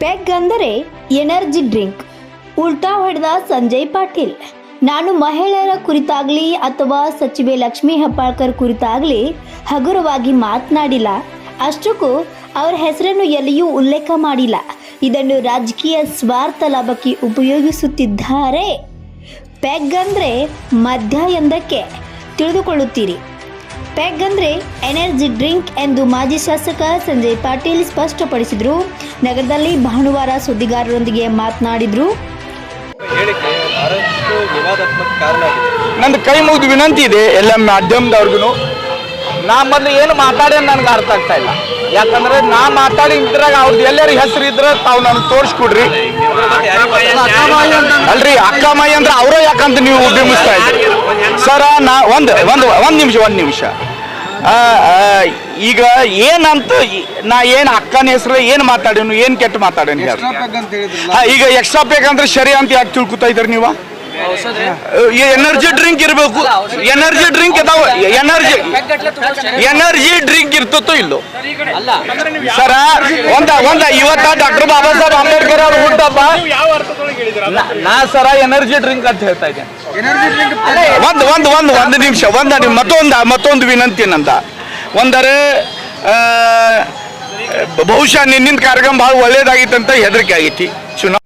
Peg ಅಂದರೆ energy drink. ಉಲ್ಟಾ ಹೊಡೆದ ಸಂಜಯ್ ಪಾಟೀಲ್. ನಾನು ಮಹಿಳೆಯರ ಕುರಿತಾಗ್ಲಿ ಅಥವಾ ಸಚಿವೆ ಲಕ್ಷ್ಮೀ ಹೆಬ್ಬಾಳ್ಕರ್ ಕುರಿತಾಗ್ಲಿ ಹಗುರವಾಗಿ ಮಾತನಾಡಿಲ್ಲ. ಅಷ್ಟಕ್ಕೂ ಅವರ ಹೆಸರನ್ನು ಎಲ್ಲಿಯೂ ಉಲ್ಲೇಖ ಮಾಡಿಲ್ಲ. ಇದನ್ನು ರಾಜಕೀಯ ಸ್ವಾರ್ಥ ಲಾಭಕ್ಕೆ ಉಪಯೋಗಿಸುತ್ತಿದ್ದಾರೆ. ಪೆಗ್ ಅಂದರೆ ಮಧ್ಯ ಎಂದಕ್ಕೆ ತಿಳಿದುಕೊಳ್ಳುತ್ತೀರಿ. ಪೆಗ್ ಅಂದ್ರೆ ಎನರ್ಜಿ ಡ್ರಿಂಕ್ ಎಂದು ಮಾಜಿ ಶಾಸಕ ಸಂಜಯ್ ಪಾಟೀಲ್ ಸ್ಪಷ್ಟಪಡಿಸಿದರು. ನಗರದಲ್ಲಿ ಭಾನುವಾರ ಸುದ್ದಿಗಾರರೊಂದಿಗೆ ಮಾತನಾಡಿದ್ರು. ನಂದು ಕೈ ಮುಗಿದು ವಿನಂತಿ ಇದೆ ಎಲ್ಲ ಮಾಧ್ಯಮದವ್ರಿಗೂ. ನಾ ಮೊದಲು ಏನು ಮಾತಾಡಿ ನನಗೆ ಅರ್ಥ ಆಗ್ತಾ ಇಲ್ಲ. ಯಾಕಂದ್ರೆ ನಾ ಮಾತಾಡಿ ಇದ್ರಾಗ ಅವ್ರದ್ದು ಎಲ್ಲರ ಹೆಸರು ಇದ್ರೆ ತಾವು ನನಗೆ ತೋರಿಸ್ಕೊಡ್ರಿ. ಅಲ್ರಿ ಅಕ್ಕ ಮಾಯಿ ಅಂದ್ರೆ ಅವರೇ ಯಾಕಂತ ನೀವು ಬಿಂಬಿಸ್ತಾ ಇದ್ರಿ ಸರ ನಾ ಒಂದು ಒಂದು ಒಂದು ನಿಮಿಷ ಒಂದು ನಿಮಿಷ. ಈಗ ಏನಂತ ನಾ ಏನು ಅಕ್ಕನ ಹೆಸರು ಏನು ಮಾತಾಡೇನು ಏನು ಕೆಟ್ಟು ಮಾತಾಡೇನು ಹಾಂ ಈಗ ಎಕ್ಸ್ಟ್ರಾ ಬೇಕಂದ್ರೆ ಸರಿ ಅಂತ ಯಾಕೆ ತಿಳ್ಕೊತಾ ಇದ್ರಿ ನೀವು? ಎನರ್ಜಿ ಡ್ರಿಂಕ್ ಇರಬೇಕು. ಎನರ್ಜಿ ಡ್ರಿಂಕ್ ಇದಾವ. ಎನರ್ಜಿ ಎನರ್ಜಿ ಡ್ರಿಂಕ್ ಇರ್ತತೋ ಇಲ್ಲೋ? ಸರ ಒಂದ ಒಂದ ಇವತ್ತ ಡಾಕ್ಟರ್ ಬಾಬಾ ಸಾಹೇಬ್ ಅಂಬೇಡ್ಕರ್ ಅವ್ರ ಹುಟ್ಟಪ್ಪ. ನಾ- ಸರ ಎನರ್ಜಿ ಡ್ರಿಂಕ್ ಅಂತ ಹೇಳ್ತಾ ಇದ್ದೇನೆ. ಒಂದು ಒಂದು ಒಂದು ಒಂದು ನಿಮಿಷ ಒಂದು ಮತ್ತೊಂದು ಮತ್ತೊಂದು ವಿನಂತಿ ನಂತ ಒಂದರೆ ಬಹುಶಃ ನಿನ್ನಿಂದ ಕಾರ್ಯಕ್ರಮ ಭಾಳ ಒಳ್ಳೇದಾಗಿತ್ತಂತ ಹೆದರಿಕೆ ಆಗೈತಿ. ಚುನಾವಣೆ